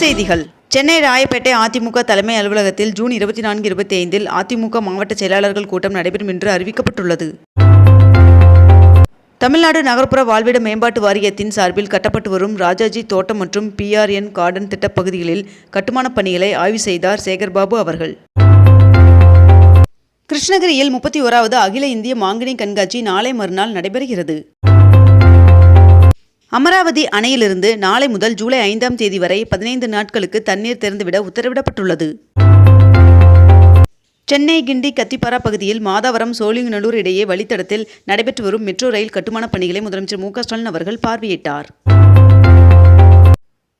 செய்திகள். சென்னை ராயப்பேட்டை அதிமுக தலைமை அலுவலகத்தில் ஜூன் இருபத்தி நான்கு இருபத்தி ஐந்தில் அதிமுக மாவட்ட செயலாளர்கள் கூட்டம் நடைபெறும் என்று அறிவிக்கப்பட்டுள்ளது. தமிழ்நாடு நகர்ப்புற வாழ்விட மேம்பாட்டு வாரியத்தின் சார்பில் கட்டப்பட்டு வரும் ராஜாஜி தோட்டம் மற்றும் பிஆர்என் கார்டன் திட்டப் பகுதிகளில் கட்டுமானப் பணிகளை ஆய்வு செய்தார் சேகர்பாபு அவர்கள். கிருஷ்ணகிரியில் முப்பத்தி ஓராவது அகில இந்திய மாங்கனி கண்காட்சி நாளை மறுநாள் நடைபெறுகிறது. அமராவதி அணையிலிருந்து நாளை முதல் ஜூலை ஐந்தாம் தேதி வரை பதினைந்து நாட்களுக்கு தண்ணீர் திறந்துவிட உத்தரவிடப்பட்டுள்ளது. சென்னை கிண்டி கத்திப்பாரா பகுதியில் மாதாவரம் சோழிங்கநல்லூர் இடையே வழித்தடத்தில் நடைபெற்று வரும் மெட்ரோ ரயில் கட்டுமானப் பணிகளை முதலமைச்சர் மு ஸ்டாலின் அவர்கள் பார்வையிட்டார்.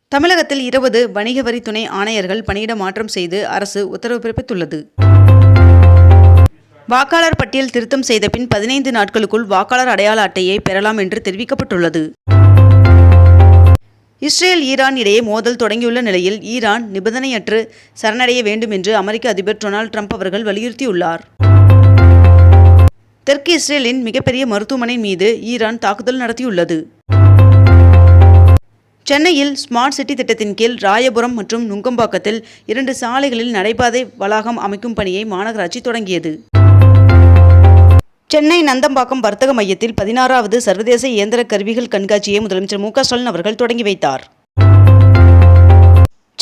தமிழகத்தில் இருபது வணிக வரி துணை ஆணையர்கள் பணியிட மாற்றம் செய்து அரசு உத்தரவு பிறப்பித்துள்ளது. வாக்காளர் பட்டியல் திருத்தம் செய்த பின் பதினைந்து நாட்களுக்குள் வாக்காளர் அடையாள அட்டையை பெறலாம் என்று தெரிவிக்கப்பட்டுள்ளது. இஸ்ரேல் ஈரான் இடையே மோதல் தொடங்கியுள்ள நிலையில் ஈரான் நிபந்தனையற்று சரணடைய வேண்டும் என்று அமெரிக்க அதிபர் டொனால்ட் ட்ரம்ப் அவர்கள் வலியுறுத்தியுள்ளார். தெற்கு இஸ்ரேலின் மிகப்பெரிய மருத்துவமனை மீது ஈரான் தாக்குதல் நடத்தியுள்ளது. சென்னையில் ஸ்மார்ட் சிட்டி திட்டத்தின் கீழ் ராயபுரம் மற்றும் நுங்கம்பாக்கத்தில் இரண்டு சாலைகளில் நடைபாதை வளாகம் அமைக்கும் பணியை மாநகராட்சி தொடங்கியது. சென்னை நந்தம்பாக்கம் வர்த்தக மையத்தில் பதினாறாவது சர்வதேச இயந்திர கருவிகள் கண்காட்சியை முதலமைச்சர் மு க ஸ்டாலின் அவர்கள் தொடங்கி வைத்தார்.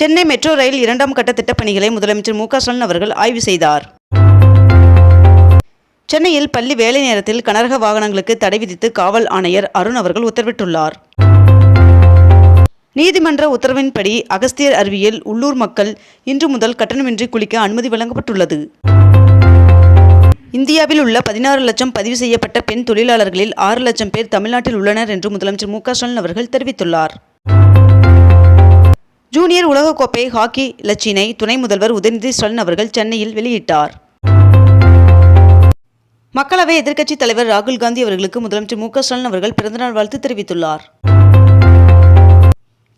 சென்னை மெட்ரோ ரயில் இரண்டாம் கட்ட திட்டப்பணிகளை முதலமைச்சர் மு க ஸ்டாலின் அவர்கள் ஆய்வு செய்தார். சென்னையில் பள்ளி வேலை நேரத்தில் கனரக வாகனங்களுக்கு தடை விதித்து காவல் ஆணையர் அருண் அவர்கள் உத்தரவிட்டுள்ளார். நீதிமன்ற உத்தரவின்படி அகஸ்தியர் அருவியில் உள்ளூர் மக்கள் இன்று முதல் கட்டணமின்றி குளிக்க அனுமதி வழங்கப்பட்டுள்ளது. இந்தியாவில் உள்ள பதினாறு லட்சம் பதிவு செய்யப்பட்ட பெண் தொழிலாளர்களில் ஆறு லட்சம் பேர் தமிழ்நாட்டில் உள்ளனர் என்று முதலமைச்சர் மு ஸ்டாலின் அவர்கள் தெரிவித்துள்ளார். ஜூனியர் உலகக்கோப்பை ஹாக்கி லட்சினை துணை முதல்வர் உதயநிதி ஸ்டாலின் அவர்கள் சென்னையில் வெளியிட்டார். மக்களவை எதிர்க்கட்சித் தலைவர் ராகுல் காந்தி அவர்களுக்கு முதலமைச்சர் மு ஸ்டாலின் அவர்கள் பிறந்தநாள் வாழ்த்து தெரிவித்துள்ளார்.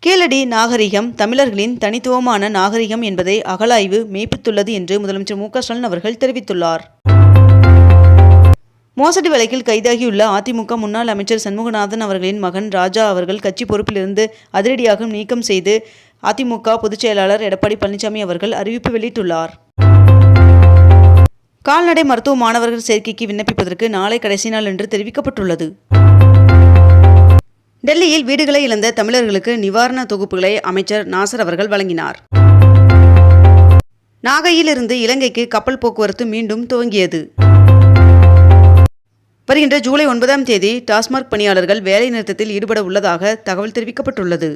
கீழடி நாகரிகம் தமிழர்களின் தனித்துவமான நாகரிகம் என்பதை அகலாய்வு மெய்ப்பித்துள்ளது என்று முதலமைச்சர் மு ஸ்டாலின் அவர்கள் தெரிவித்துள்ளார். மோசடி வழக்கில் கைதாகியுள்ள அதிமுக முன்னாள் அமைச்சர் சண்முகநாதன் அவர்களின் மகன் ராஜா அவர்கள் கட்சி பொறுப்பிலிருந்து அதிரடியாக நீக்கம் செய்து அதிமுக பொதுச் செயலாளர் எடப்பாடி பழனிசாமி அவர்கள் அறிவிப்பு வெளியிட்டுள்ளார். கால்நடை மருத்துவ மாணவர்கள் சேர்க்கைக்கு விண்ணப்பிப்பதற்கு நாளை கடைசி நாள் என்று தெரிவிக்கப்பட்டுள்ளது. டெல்லியில் வீடுகளை இழந்த தமிழர்களுக்கு நிவாரண தொகுப்புகளை அமைச்சர் நாசர் அவர்கள் வழங்கினார். நாகையிலிருந்து இலங்கைக்கு கப்பல் போக்குவரத்து மீண்டும் துவங்கியது. வருகின்ற ஜூலை ஒன்பதாம் தேதி டாஸ்மாக் பணியாளர்கள் வேலை நிறுத்தத்தில் ஈடுபட உள்ளதாக தகவல் தெரிவிக்கப்பட்டுள்ளது.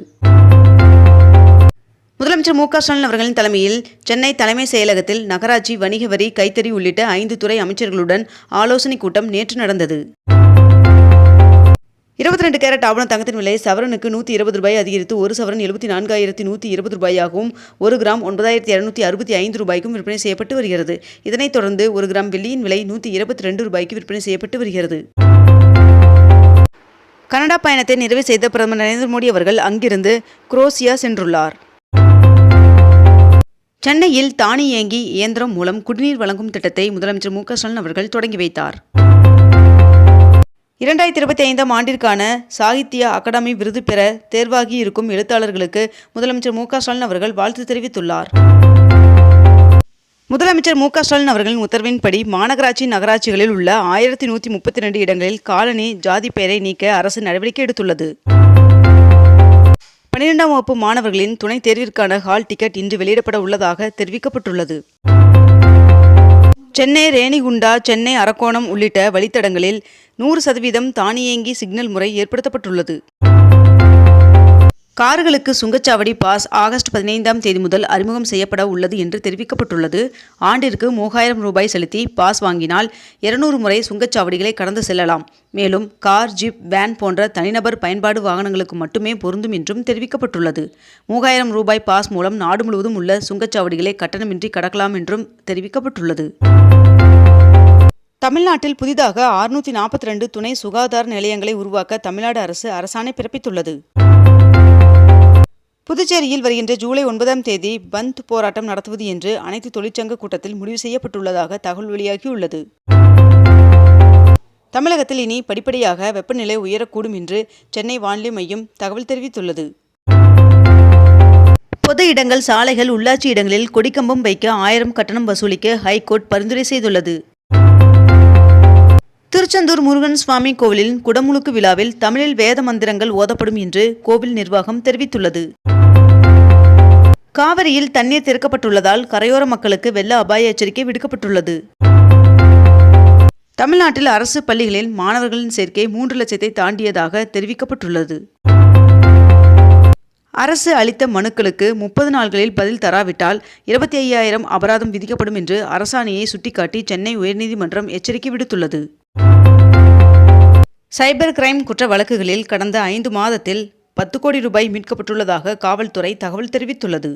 முதலமைச்சர் மு க ஸ்டாலின் அவர்களின் தலைமையில் சென்னை தலைமை செயலகத்தில் நகராட்சி வணிக வரி கைத்தறி உள்ளிட்ட ஐந்து துறை அமைச்சர்களுடன் ஆலோசனைக் கூட்டம் நேற்று நடந்தது. இருபத்தி ரெண்டு கேரட் ஆவண தங்கத்தின் விலை சவரனுக்கு நூற்றி இருபது ரூபாய் அதிகரித்து ஒரு சவரன் எழுபத்தி நான்காயிரத்தி நூற்றி இருபது ரூபாயாகவும் ஒரு கிராம் ஒன்பதாயிரத்தி இரநூத்தி அறுபத்தி ஐந்து ரூபாய்க்கும் விற்பனை செய்யப்பட்டு வருகிறது. இதனைத் தொடர்ந்து ஒரு கிராம் வெள்ளியின் விலை நூற்றி இருபத்தி ரெண்டு ரூபாய்க்கு விற்பனை செய்யப்பட்டு வருகிறது. கனடா பயணத்தை நிறைவு செய்த பிரதமர் நரேந்திர மோடி அவர்கள் அங்கிருந்து குரோசியா சென்றுள்ளார். சென்னையில் தானியங்கி இயந்திரம் மூலம் குடிநீர் வழங்கும் திட்டத்தை முதலமைச்சர் மு க ஸ்டாலின் அவர்கள் தொடங்கி வைத்தார். இரண்டாயிரத்தி இருபத்தி ஐந்தாம் ஆண்டிற்கான சாகித்ய அகாடமி விருது பெற தேர்வாகி இருக்கும் எழுத்தாளர்களுக்கு முதலமைச்சர் மு ஸ்டாலின் அவர்கள் வாழ்த்து தெரிவித்துள்ளார். முதலமைச்சர் மு ஸ்டாலின் அவர்களின் உத்தரவின்படி மாநகராட்சி நகராட்சிகளில் உள்ள ஆயிரத்தி நூற்றி முப்பத்தி ரெண்டு இடங்களில் காலனி ஜாதி பெயரை நீக்க அரசு நடவடிக்கை எடுத்துள்ளது. பன்னிரெண்டாம் வகுப்பு மாணவர்களின் துணைத் தேர்விற்கான ஹால் டிக்கெட் இன்று வெளியிடப்பட உள்ளதாக தெரிவிக்கப்பட்டுள்ளது. சென்னை ரேணிகுண்டா சென்னை அரக்கோணம் உள்ளிட்ட வழித்தடங்களில் நூறு சதவீதம் தானியங்கி சிக்னல் முறை ஏற்படுத்தப்பட்டுள்ளது. கார்களுக்கு சுங்கச்சாவடி பாஸ் ஆகஸ்ட் பதினைந்தாம் தேதி முதல் அறிமுகம் செய்யப்பட உள்ளது என்று தெரிவிக்கப்பட்டுள்ளது. ஆண்டிற்கு மூவாயிரம் ரூபாய் செலுத்தி பாஸ் வாங்கினால் இருநூறு முறை சுங்கச்சாவடிகளை கடந்து செல்லலாம். மேலும் கார் ஜீப் வேன் போன்ற தனிநபர் பயன்பாடு வாகனங்களுக்கு மட்டுமே பொருந்தும் என்றும் தெரிவிக்கப்பட்டுள்ளது. மூவாயிரம் ரூபாய் பாஸ் மூலம் நாடு முழுவதும் உள்ள சுங்கச்சாவடிகளை கட்டணமின்றி கடக்கலாம் என்றும் தெரிவிக்கப்பட்டுள்ளது. தமிழ்நாட்டில் புதிதாக அறுநூற்றி நாற்பத்தி ரெண்டு துணை சுகாதார நிலையங்களை உருவாக்க தமிழ்நாடு அரசு அரசாணை பிறப்பித்துள்ளது. புதுச்சேரியில் வருகின்ற ஜூலை ஒன்பதாம் தேதி பந்த் போராட்டம் நடத்துவது என்று அனைத்து தொழிற்சங்க கூட்டத்தில் முடிவு செய்யப்பட்டுள்ளதாக தகவல் வெளியாகியுள்ளது. தமிழகத்தில் இனி படிப்படியாக வெப்பநிலை உயரக்கூடும் என்று சென்னை வானிலை மையம் தகவல் தெரிவித்துள்ளது. பொது இடங்கள் சாலைகள் உள்ளாட்சி இடங்களில் கொடிக்கம்பம் வைக்க ஆயிரம் கட்டணம் வசூலிக்க ஹைகோர்ட் பரிந்துரை செய்துள்ளது. திருச்செந்தூர் முருகன் சுவாமி கோவிலின் குடமுழுக்கு விழாவில் தமிழில் வேத மந்திரங்கள் ஓதப்படும் என்று கோவில் நிர்வாகம் தெரிவித்துள்ளது. காவிரியில் தண்ணீர் திறக்கப்பட்டுள்ளதால் கரையோர மக்களுக்கு வெள்ள அபாய எச்சரிக்கை விடுக்கப்பட்டுள்ளது. தமிழ்நாட்டில் அரசு பள்ளிகளில் மாணவர்களின் சேர்க்கை மூன்று லட்சத்தை தாண்டியதாக தெரிவிக்கப்பட்டுள்ளது. அரசு அளித்த மனுக்களுக்கு முப்பது நாள்களில் பதில் தராவிட்டால் இருபத்தி ஐயாயிரம் அபராதம் விதிக்கப்படும் என்று அரசாணையை சுட்டிக்காட்டி சென்னை உயர்நீதிமன்றம் எச்சரிக்கை விடுத்துள்ளது. சைபர் கிரைம் குற்ற வழக்குகளில் கடந்த ஐந்து மாதத்தில் பத்து கோடி ரூபாய் மீட்கப்பட்டுள்ளதாக காவல்துறை தகவல் தெரிவித்துள்ளது.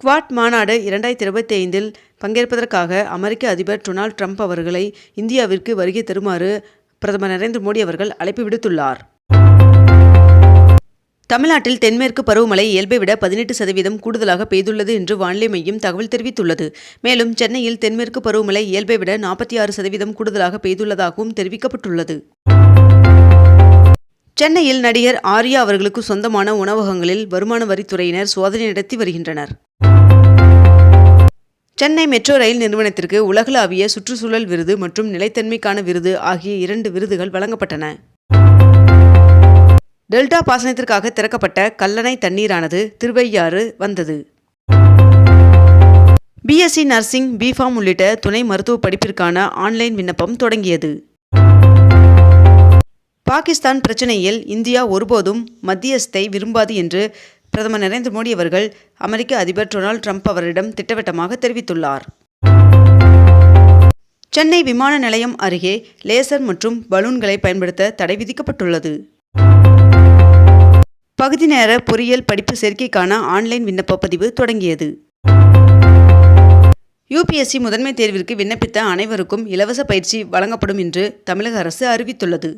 குவாட் மாநாடு இரண்டாயிரத்தி இருபத்தி ஐந்தில் பங்கேற்பதற்காக அமெரிக்க அதிபர் டொனால்ட் ட்ரம்ப் அவர்களை இந்தியாவிற்கு வருகை தருமாறு பிரதமர் நரேந்திர மோடி அவர்கள் அழைப்பு விடுத்துள்ளார். தமிழ்நாட்டில் தென்மேற்கு பருவமழை இயல்பை விட பதினெட்டு சதவீதம் கூடுதலாக பெய்துள்ளது என்று வானிலை மையம் தகவல் தெரிவித்துள்ளது. மேலும் சென்னையில் தென்மேற்கு பருவமழை இயல்பை விட நாற்பத்தி ஆறு சதவீதம் கூடுதலாக பெய்துள்ளதாகவும் தெரிவிக்கப்பட்டுள்ளது. சென்னையில் நடிகர் ஆர்யா அவர்களுக்கு சொந்தமான உணவகங்களில் வருமான வரித்துறையினர் சோதனை நடத்தி வருகின்றனர். சென்னை மெட்ரோ ரயில் நிறுவனத்திற்கு உலகளாவிய சுற்றுச்சூழல் விருது மற்றும் நிலைத்தன்மைக்கான விருது ஆகிய இரண்டு விருதுகள் வழங்கப்பட்டன. டெல்டா பாசனத்திற்காக திறக்கப்பட்ட கல்லணை தண்ணீரானது திருவையாறு வந்தது. பிஎஸ்சி நர்சிங் பிஃபார்ம் உள்ளிட்ட துணை மருத்துவ படிப்பிற்கான ஆன்லைன் விண்ணப்பம் தொடங்கியது. பாகிஸ்தான் பிரச்சனையில் இந்தியா ஒருபோதும் மத்தியஸ்தை விரும்பாது என்று பிரதமர் நரேந்திர மோடி அவர்கள் அமெரிக்க அதிபர் டொனால்ட் ட்ரம்ப் அவரிடம் திட்டவட்டமாக தெரிவித்துள்ளார். சென்னை விமான நிலையம் அருகே லேசர் மற்றும் பலூன்களை பயன்படுத்த தடை விதிக்கப்பட்டுள்ளது. பகுதி நேர பொறியியல் படிப்பு சேர்க்கைக்கான ஆன்லைன் விண்ணப்ப பதிவு தொடங்கியது. யுபிஎஸ்சி முதன்மை தேர்விற்கு விண்ணப்பித்த அனைவருக்கும் இலவச பயிற்சி வழங்கப்படும் என்று தமிழக அரசு அறிவித்துள்ளது.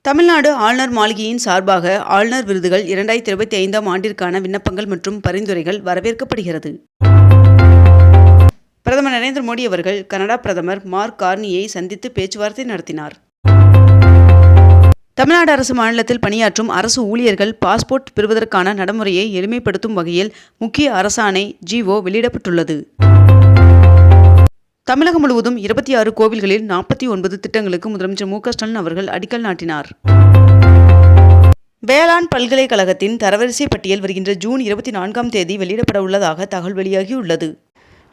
தமிழ்நாடு ஆளுநர் மாளிகையின் சார்பாக ஆளுநர் விருதுகள் இரண்டாயிரத்தி இருபத்தி ஐந்தாம் ஆண்டிற்கான விண்ணப்பங்கள் மற்றும் பரிந்துரைகள் வரவேற்கப்படுகிறது. பிரதமர் நரேந்திர மோடி அவர்கள் கனடா பிரதமர் மார்க் கார்னியை சந்தித்து பேச்சுவார்த்தை நடத்தினார். தமிழ்நாடு அரசு மாநிலத்தில் பணியாற்றும் அரசு ஊழியர்கள் பாஸ்போர்ட் பெறுவதற்கான நடைமுறையை எளிமைப்படுத்தும் வகையில் முக்கிய அரசாணை ஜிஓ வெளியிடப்பட்டுள்ளது. தமிழகம் முழுவதும் இருபத்தி ஆறு கோவில்களில் நாற்பத்தி ஒன்பது திட்டங்களுக்கு முதலமைச்சர் மு ஸ்டாலின் அவர்கள் அடிக்கல் நாட்டினார். வேளாண் பல்கலைக்கழகத்தின் தரவரிசை பட்டியல் வருகின்ற ஜூன் இருபத்தி நான்காம் தேதி வெளியிடப்பட உள்ளதாக தகவல் வெளியாகியுள்ளது.